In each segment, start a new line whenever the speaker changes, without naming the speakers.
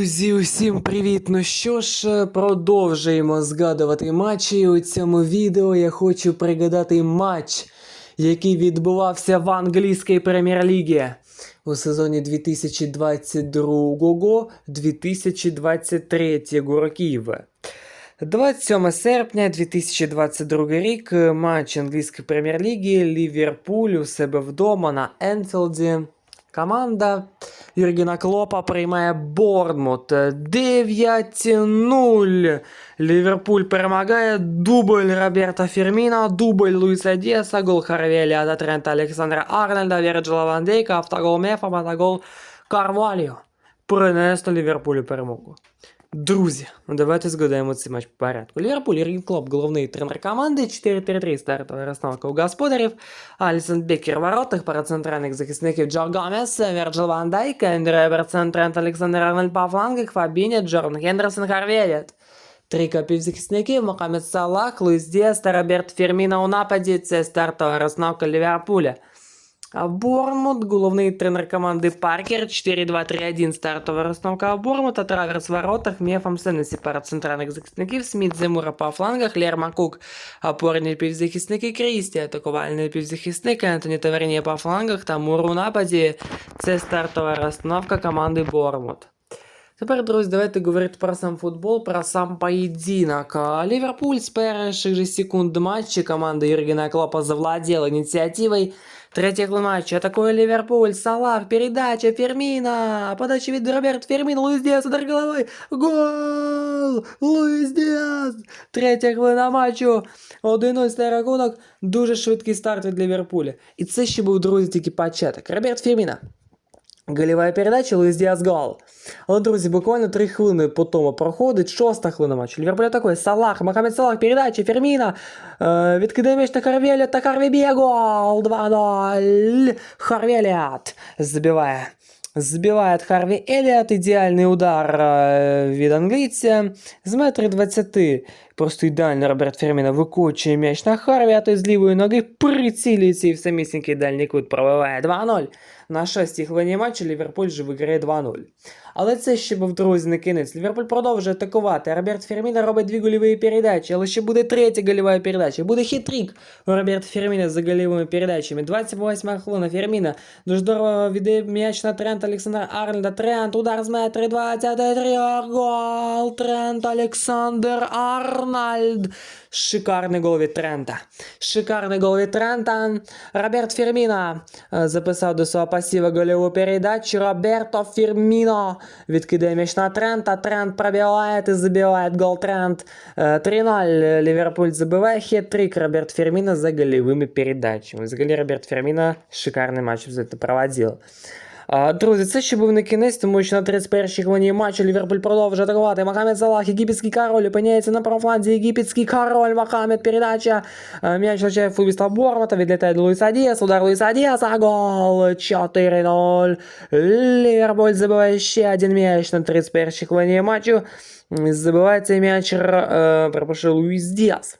Друзі, усім привіт! Ну що ж, е, продовжуємо згадувати матчі. У цьому відео я хочу пригадати матч, який відбувався в англійській прем'єр-лігі у сезоні 2022-2023 років. 27 серпня 2022 рік е, матч англійської прем'єр-ліги Ліверпуль у себе вдома на Енфілді. Команда Юргена Клопа приймає Борнмут 9-0. Ліверпуль перемагає. Дубль Роберта Ферміна, дубль Луїса Діаса, гол Харвеля та Трента Олександра Арнольда, Вірджила Ван Дейка, автогол Мефама та гол Карваліо. Принесли Ліверпулю перемогу. Друзі, ну давайте згадаємо цей матч по порядку. Ліверпуль, Юрген Клоп, головний тренер команди, 4-3-3 стартова розстановка у господарів, Алісон Бекер в воротах, пара центральних захисників Джо Гомес, Вірджил Ван Дайк, Ендрю Еберсон, Трент Олександр Арнольд по флангах, Фабіні, Джорн Гендерсон, Харвеліт. Трійка півзахисників, Мохамед Салах, Луїс Діас та Роберт Ферміна у нападі. Це стартова розстановка Ліверпуля. А Бормут, головний тренер команди Паркер, 4-2-3-1 стартова розстановка Бормута, Траверс в воротах, Мефам Сенесі пара центральних захисників, Сміт Зимура по флангах, Лерма Кук, опорні півзахисники Крісті, атакувальний півзахисник, Антоні Таверніє по флангах та Мур у нападі. Це стартова розстановка команди Бормут. Тепер, друзі, давайте говорити про сам футбол, про сам поєдинок. А, Ліверпуль з перших же секунд матча команда Юргена Клопа завладела инициативой. Третий хвилин матча. Атакує Ливерпуль. Салах. Передача. Фермина. Подача від Роберт Фермин. Луїс Діас. Удар головой. Гол! Луїс Діас. Третя хвилина матчу. 1-0 стає рахунок. Дуже швидкий старт від Ліверпуля. І це ще був, друзі, тільки початок. Роберт Ферміна. Голівая передача, Луїс Діас гол. Але, друзі, буквально 3 хвилини по тому проходить шоста хвилина матчу. Ліверпуль атакує Салах, Мохамед Салах, передача, Ферміна. Е, відкидає м'яч на Харвеля та Харві б'є гол. 2-0. Харвелят забиває. Збиває Харві Еліат, ідеальний удар е, від англійця. З метри 20. Просто ідеально Роберт Ферміна викочує м'яч на Харві, а той з лівої ноги прицілюється і в самісінький дальній кут пробиває 2-0. На шостій хвилині матчу Ліверпуль же виграє 2-0. Але це ще був друзі не кінець. Ліверпуль продовжує атакувати. Роберт Ферміна робить дві гольові передачі, але ще буде третя гольова передача. Буде хитрик у Роберта Ферміна за гольовими передачами. 28 хвилина Ферміна. Дуже здорово віддає м'яч на Трент Олександра Арнольда. Трент, удар з метри 23. Гол! Трент Олександр Арнольд. Шикарний гол від Трента. Шикарний гол від Трента. Роберт Ферміна е, записав до свого пасіва гольову передачу. Роберто Ферміно відкидає м'яч на Трента. Трент пробиває і забиває гол Трент. Е, 3-0 Ліверпуль забиває. Хет-трик Роберт Ферміно за голевими передачами. Взагалі Роберт Ферміно шикарний матч абсолютно проводив. А, Друзі, це ще був не кінець, тому що на 31-й хвилині матчу Ліверпуль продовжує атакувати. Мохамед Салах, єгипетський король, опиняється на правому фланзі. Єгипетський король, Мохамед, передача. А, М'яч влучає в футболіста Бормата, відлітає до Луїса Діаса, удар Луїса Діаса, гол 4-0. Ліверпуль забиває ще один м'яч на 31-й хвилині матчу. Забиває цей м'яч, е, перепрошую, Луїс Діас.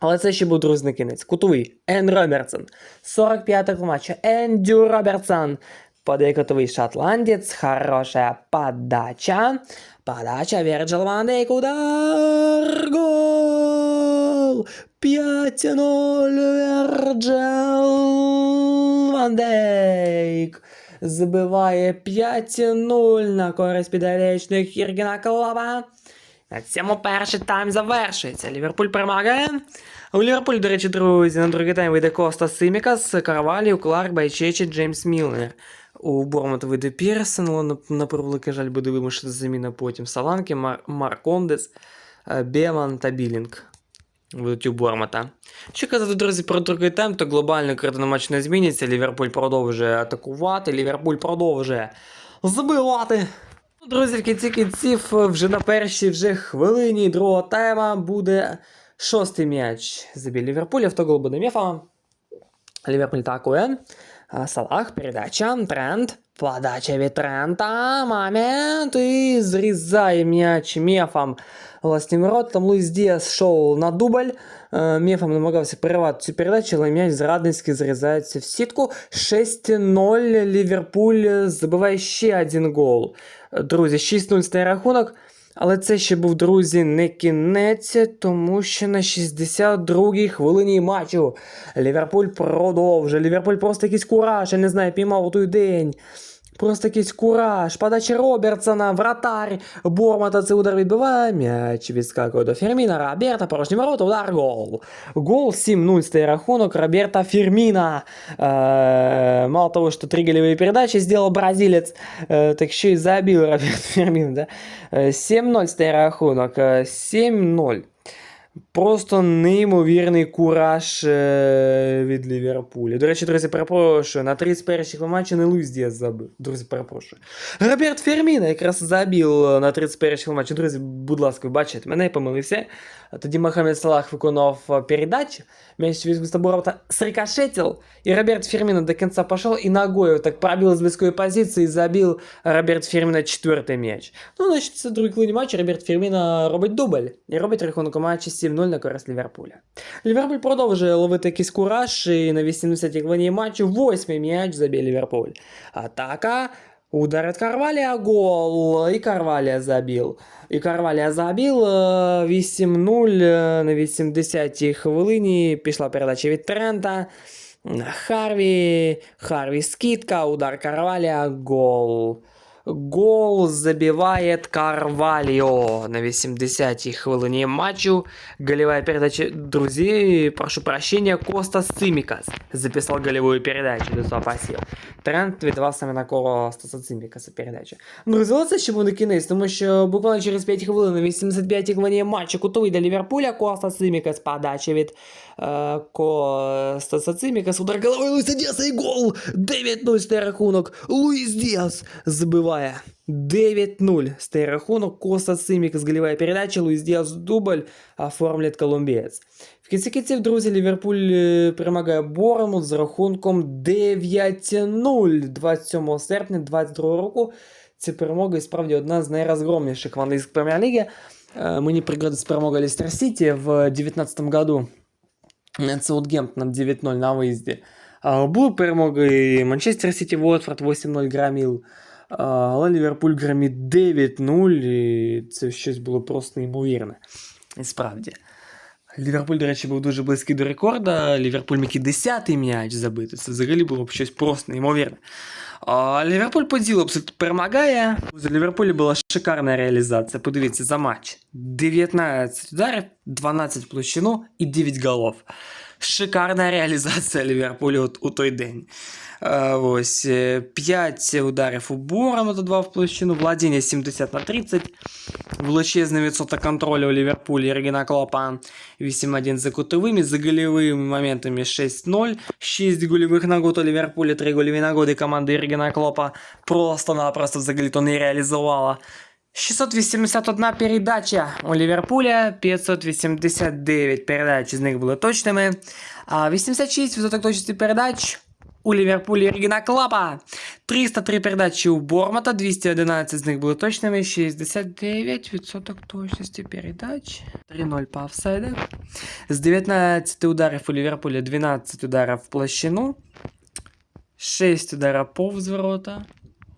Але це ще був друзі на кінець. Кутовий. Ен Робертсон. 45-й матча. Ендю Робертсон. Подає кутовий шотландець. Хороша подача. Подача Вірджил Ван Дейк. Удар. Гол. 5-0. Вірджил Ван Дейк. Забиває 5-0 на користь підопічних Єргена Клоба. На цьому перший тайм завершується. Ліверпуль перемагає. У Ліверпуль, до речі, друзі, на другий тайм вийде Коста Симікас, Карвалів, Кларк, Байчечі, Джеймс Мілнер. У Бормут вийде Пірсон, але на, на превеликий жаль буде вимушена заміна потім Саланки, Мар Маркондес, е, Беман та Білінг. Будуть у Бормата. Що казати, друзі, про другий тайм, то глобально картина матч не зміниться. Ліверпуль продовжує атакувати, Ліверпуль продовжує забивати. Ну, Друзі, в кінці кінців вже на першій вже хвилині другого тайма буде шостий м'яч забій Ліверпуля. Автогол буде Мефа. Ліверпуль атакує. А, Салах, передача, Трент. Подача від Трента. Момент. І зрізає м'яч Мефам власним воротам. Луїс Діас йшов на дубль. Е, Мефом намагався перервати цю передачу, але м'яч зрадницьки зрізається в сітку. 6-0 Ліверпуль забиває ще один гол. Е, Друзі, 6-0 стає рахунок. Але це ще був, друзі, не кінець, тому що на 62-й хвилині матчу Ліверпуль продовжує. Ліверпуль просто якийсь кураж, я не знаю, піймав у той день. Просто якийсь кураж. Подача Робертсона, вратарь. Бормата цей удар відбиває. М'яч відскакує до Ферміна. Роберта, порожні ворота, удар, гол. Гол 7-0 стає рахунок Роберта Ферміна. Э, мало того, что три голевые передачи сделал бразилец, э, так еще и забил Роберт Фермин, да? Э, 7-0 стає рахунок. Э, 7-0. Просто неймовірний кураж е, від Ліверпуля. До речі, друзі, перепрошую, на 31-й матчі не Луїс Діас забив. Друзі, перепрошую. Роберт Ферміна якраз забив е, на 31-й матчі. Друзі, будь ласка, ви бачите, мене я помилився. Тоді Мохаммед Салах виконав е, передачу, м'яч від Густаборова срикошетил, и Роберт Фермино до конца пошел и ногой вот так пробил с близкой позиции и забил Роберт Ферміно четвертый мяч. Ну, значить, це другий клині матч, Роберт Ферміно робить дубль і робить рахунок у матчі 7-0 на користь Ліверпуля. Ліверпуль продовжує ловити якийсь кураж і на 80-й хвилині матчу восьмий м'яч забив Ліверпуль. Атака, Удар от Карвалія, гол, і Карвалія забив. І Карвалія забив е, 8-0 е, на 80-й хвилині. Пішла передача від Трента. Харві, Харві скидка, удар Карвалія, гол. Гол забивает Карваліо на 80-й хвилині матчу. Голевая передача. Друзі, прошу прощения, Костас Цимикас записал голевую передачу до запасів. Тренд віддавав саме на Костаса Цимікаса передачу. Друзі, але це ще буде кінець, тому що буквально через 5 хвилин на 85-й хвилині матчу кутовий до Ліверпуля Костас Цимікас подача від е, Костаса Цимікас. Удар головою Луїса Діаса і гол! 9-0 стає рахунок. Луїс Діас забиває. 9-0 стає рахунок. Коста Цимікас голевая передача. Луїс Діас дубль оформлять колумбієць. В кінці кінців, друзі, Ліверпуль е, перемагає Боремут з рахунком 9-0 27 серпня 22 року. Ця перемога і справді одна з найрозгромніших в англійській прем'єр-лігі. Е, Мені пригодиться перемога Лестер Сіті в 2019 году над Саутгемптоном 9-0 на виїзді. А, Були перемоги і Манчестер Сіті, Уотфорд 8-0 громів. А, Але Ліверпуль громить 9-0, і це щось було просто неймовірне. І справді. Ліверпуль, до речі, був дуже близький до рекорда. Ліверпуль міг і 10-й м'яч забити. Це взагалі було б щось просто неймовірне. А Ліверпуль по ділу абсолютно перемагає. У Ліверпулі була шикарна реалізація. Подивіться за матч. 19 ударів, 12 в площину і 9 голов. Шикарна реалізація Ліверпулю от- у той день. Е, Ось 5 ударів у Боремута, 2 в площину, владіння 70 на 30. Величезний відсоток контролю у Ліверпулі Ергена Клопа 8-1 за кутовими, за голевыми моментами 6-0. 6 голевых нагод у Ліверпуля, 3 голеві нагоди команди Ергена Клопа просто-напросто взагалі то не реалізувала. 681 передача у Ліверпуля, 589 передач з них були точними, а 86% точності передач у Ліверпулі Ергена Клопа. 303 передачі у Бормата, 211 з них були точними, 69% точності передач. 3-0 по офсайдах. З 19 ударів у Ліверпуля 12 ударів в площину, 6 ударів повз ворота,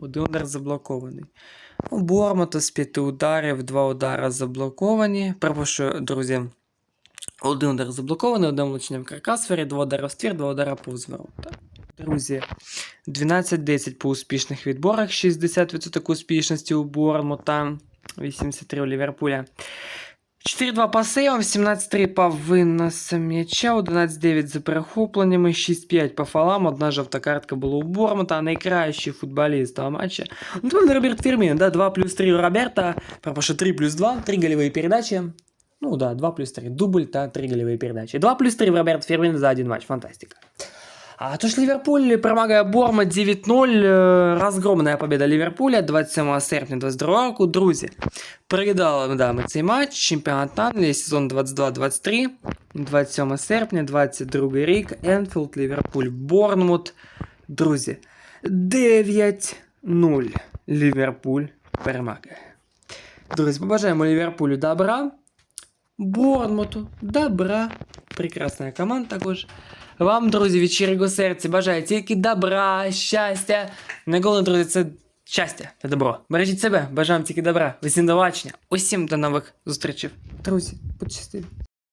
один удар заблокований. У Бормута з п'яти ударів, два удари заблоковані. Перепрошую, друзі. Один удар заблокований, один влучення в каркасфері, два удари в ствір, два удари по ворота. Друзі, 12-10 по успішних відборах, 60% успішності у Бормута, 83 у Ліверпуля. 4-2 по сейвам, 17-3 по виносам м'яча, 11-9 за перехопленнями, 6-5 по фолам, одна жовта картка була у Бормута, найкращий футболіст того матча. Ну, там Роберт Фермін, да, 2 плюс 3 у Роберта, пропошу 3 плюс 2, 3 голевые передачи. Ну да, 2 плюс 3, дубль та 3 голевые передачи. 2 плюс 3 в Роберт Фермін за один матч, фантастика. А то ж Ліверпуль перемагає Борма 9-0. е, Розгромна победа Ліверпуля 27 серпня 22 року. Друзі, переглядали да, ми цей матч. Чемпіонат Англії, сезон 22-23. 27 серпня, 22 рік. Енфілд, Ліверпуль, Борнмут. Друзі, 9-0. Ліверпуль перемагає. Друзі, побажаємо Ліверпулю добра. Борнмуту добра. Прекрасна команда також. Вам, друзі, від щирого серця бажаю тільки добра, щастя. Найголовніше, друзі, це щастя та добро. Бережіть себе, бажаємо тільки добра. Усім до бачення, Усім до нових зустрічей. Друзі, почастили.